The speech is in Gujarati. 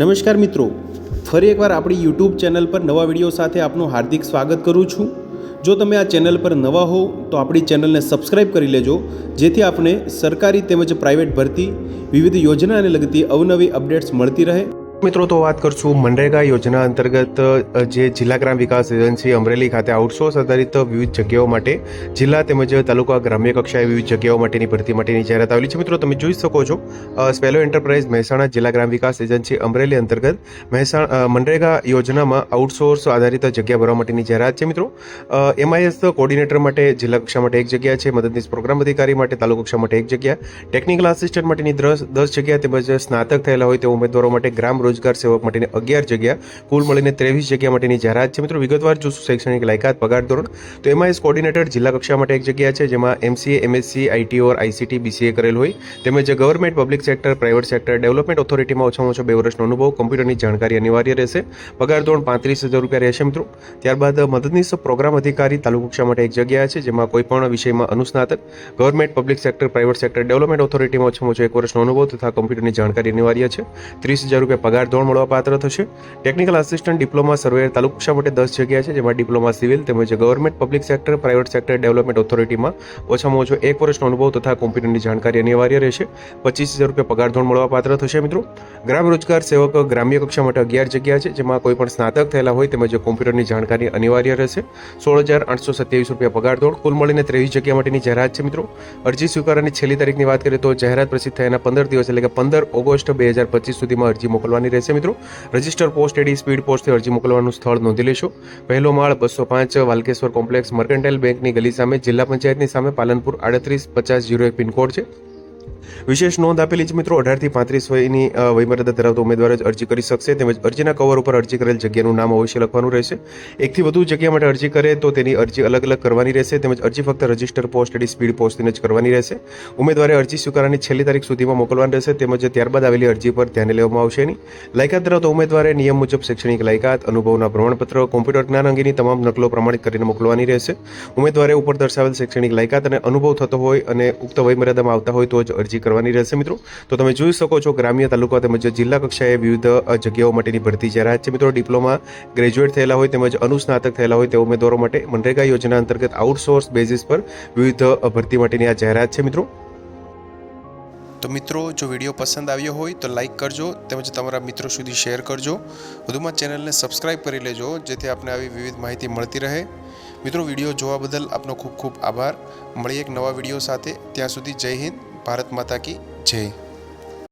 નમસ્કાર મિત્રો, ફરી એકવાર આપણી યુટ્યુબ ચેનલ પર નવા વીડિયો સાથે આપનું હાર્દિક સ્વાગત કરું છું. જો તમે આ ચેનલ પર નવા હો, તો આપણી ચેનલને સબસ્ક્રાઇબ કરી લેજો, જેથી આપને સરકારી તેમજ પ્રાઇવેટ ભરતી વિવિધ યોજનાને લગતી અવનવી અપડેટ્સ મળતી રહે. મિત્રો, તો વાત કરશું મનરેગા યોજના અંતર્ગત જે જિલ્લા ગ્રામ વિકાસ એજન્સી અમરેલી ખાતે આઉટસોર્સ આધારિત વિવિધ જગ્યાઓ માટે જિલ્લા તેમજ તાલુકા ગ્રામ્ય કક્ષાએ વિવિધ જગ્યાઓ માટેની ભરતી માટેની જાહેરાત આવેલી છે. મિત્રો, તમે જોઈ શકો છો સ્પેલો એન્ટરપ્રાઇઝ મહેસાણા જિલ્લા ગ્રામ વિકાસ એજન્સી અમરેલી અંતર્ગત મહેસાણા મનરેગા યોજનામાં આઉટસોર્સ આધારિત જગ્યા ભરવા માટેની જાહેરાત છે. મિત્રો એમઆઈએસ કોર્ડિનેટર માટે જિલ્લા કક્ષા માટે એક જગ્યા છે, મદદનીશ પ્રોગ્રામ અધિકારી માટે તાલુકા કક્ષા માટે એક જગ્યા ટેકનિકલ આસિસ્ટન્ટ માટેની દસ દસ જગ્યા તેમજ સ્નાતક થયેલા હોય તેવા ઉમેદવારો માટે ગ્રામ રોજગાર સેવક માટેની અગિયાર જગ્યા, કુલ મળીને ત્રેવીસ જગ્યા માટેની જાહેરાત છે. મિત્રો, વિગતવાર જોશું શૈક્ષણિક લાયકાત, પગાર ધોરણ. તો એમઆઈએસ કોર્ડિનેટર જિલ્લા કક્ષા માટે એક જગ્યા છે, જેમાં MCA, MSc, IT ICT, BCA કરેલ હોય. તેમજ government, public sector, private sector, development ઓથોરિટીમાં ઓછામાં ઓછો બે વર્ષનો અનુભવ, કમ્પ્યુટરની જાણકારી અનિવાર્ય રહેશે. પગાર ધોરણ પાંત્રીસ હજાર રૂપિયા રહેશે, મિત્રો. ત્યારબાદ મદદનીશ પ્રોગ્રામ અધિકારી તાલુકા કક્ષા માટે એક જગ્યા છે, જેમાં કોઈ પણ વિષયમાં અનુસ્નાતક. Government, public sector, private sector, development ઓથોરિટીમાં ઓછામાં ઓછો એક વર્ષનો અનુભવ તથા કમ્પ્યુટરની જાણકારી અનિવાર્ય છે. ત્રીસ હજાર રૂપિયા પગાર ધોરણ મળવા પાત્ર થશે. Technical assistant diploma surveyor taluka માટે દસ જગ્યા છે, જેમાં ડિપ્લોમા સિવિલ તેમજ government public sector private sector development ઓથોરિટીમાં ઓછામાં ઓછો એક વર્ષનો અનુભવ તથા કોમ્પ્યુટરની જાણકારી અનિવાર્ય રહેશે. પચીસ હજાર રૂપિયા પગાર ધોરણ મળવા પાત્ર થશે મિત્રો. ગ્રામ રોજગાર સેવક ગ્રામ્ય કક્ષા માટે અગિયાર જગ્યા છે, જેમાં કોઈ પણ સ્નાતક થયેલા હોય તેમજ કોમ્પ્યુટરની જાણકારી અનિવાર્ય રહેશે. સોળ હજાર આઠસો સત્યાવીસ રૂપિયા પગાર ધોરણ, કુલ મળીને ત્રેવીસ જગ્યા માટેની જાહેરાત છે મિત્રો. અરજી સ્વીકારવાની છેલ્લી તારીખની વાત કરીએ તો જાહેરાત પ્રસિદ્ધ થયાના પંદર દિવસ એટલે કે પંદર ઓગસ્ટ બે હજાર પચીસ સુધીમાં અરજી મોકલવાની રહેશે મિત્રો. રજિસ્ટર પોસ્ટ એડી સ્પીડ પોસ્ટથી અરજી મોકલવાનું સ્થળ નોંધી લેશો. પહેલો માળ બસો પાંચ વાલકેશ્વર કોમ્પ્લેક્સ મર્કન્ટાઇલ બેંકની ગલી સામે જિલ્લા પંચાયતની સામે પાલનપુર આડત્રીસ પચાસ જીરો એક પિનકોડ છે. વિશેષ નોંધ આપેલી છે મિત્રો, અઢારથી પાંત્રીસ વયની વયમર્યાદા ધરાવતા ઉમેદવાર જ અરજી કરી શકશે. તેમજ અરજીના કવર ઉપર અરજી કરેલ જગ્યાનું નામ અવશ્ય લખવાનું રહેશે. એકથી વધુ જગ્યા માટે અરજી કરે તો તેની અરજી અલગ અલગ કરવાની રહેશે. તેમજ અરજી ફક્ત રજિસ્ટર પોસ્ટ એડી સ્પીડ પોસ્ટથી જ કરવાની રહેશે. ઉમેદવારે અરજી સ્વીકારવાની છેલ્લી તારીખ સુધીમાં મોકલવાની રહેશે. તેમજ ત્યારબાદ આવેલી અરજી પર ધ્યાને લેવામાં આવશે નહીં. લાયકાત ધરાવતા ઉમેદવારે નિયમ મુજબ શૈક્ષણિક લાયકાત, અનુભવના પ્રમાણપત્ર, કોમ્પ્યુટર જ્ઞાન અંગેની તમામ નકલો પ્રમાણિત કરીને મોકલવાની રહેશે. ઉમેદવારે ઉપર દર્શાવેલ શૈક્ષણિક લાયકાત અને અનુભવ થતો હોય અને ઉક્ત વયમર્યાદામાં આવતા હોય તો જ અરજી કરવાની રહેશે મિત્રો. તો તમે જોઈ શકો છો, ગ્રામ્ય તાલુકા તેમજ જિલ્લા કક્ષાએ વિવિધ જગ્યાઓ માટેની ભરતી જાહેરાત છે. મિત્રો, ડિપ્લોમા ગ્રેજ્યુએટ થયેલા હોય તેમજ અનુસ્નાતક થયેલા હોય તેવા ઉમેદવારો માટે મનરેગા યોજના અંતર્ગત આઉટસોર્સ બેઝિસ પર વિવિધ ભરતી માટેની આ જાહેરાત છે, મિત્રો. તો મિત્રો, જો વીડિયો પસંદ આવ્યો હોય તો લાઇક કરજો તેમજ તમારા મિત્રો સુધી શેર કરજો. વધુમાં ચેનલને સબસ્ક્રાઇબ કરી લેજો, જેથી આપને આવી વિવિધ માહિતી મળતી રહે. મિત્રો, વીડિયો જોવા બદલ આપનો ખૂબ ખૂબ આભાર. મળીએ એક નવા વીડિયો સાથે. ત્યાં સુધી જય હિન્દ. ભારત માતા કી જય.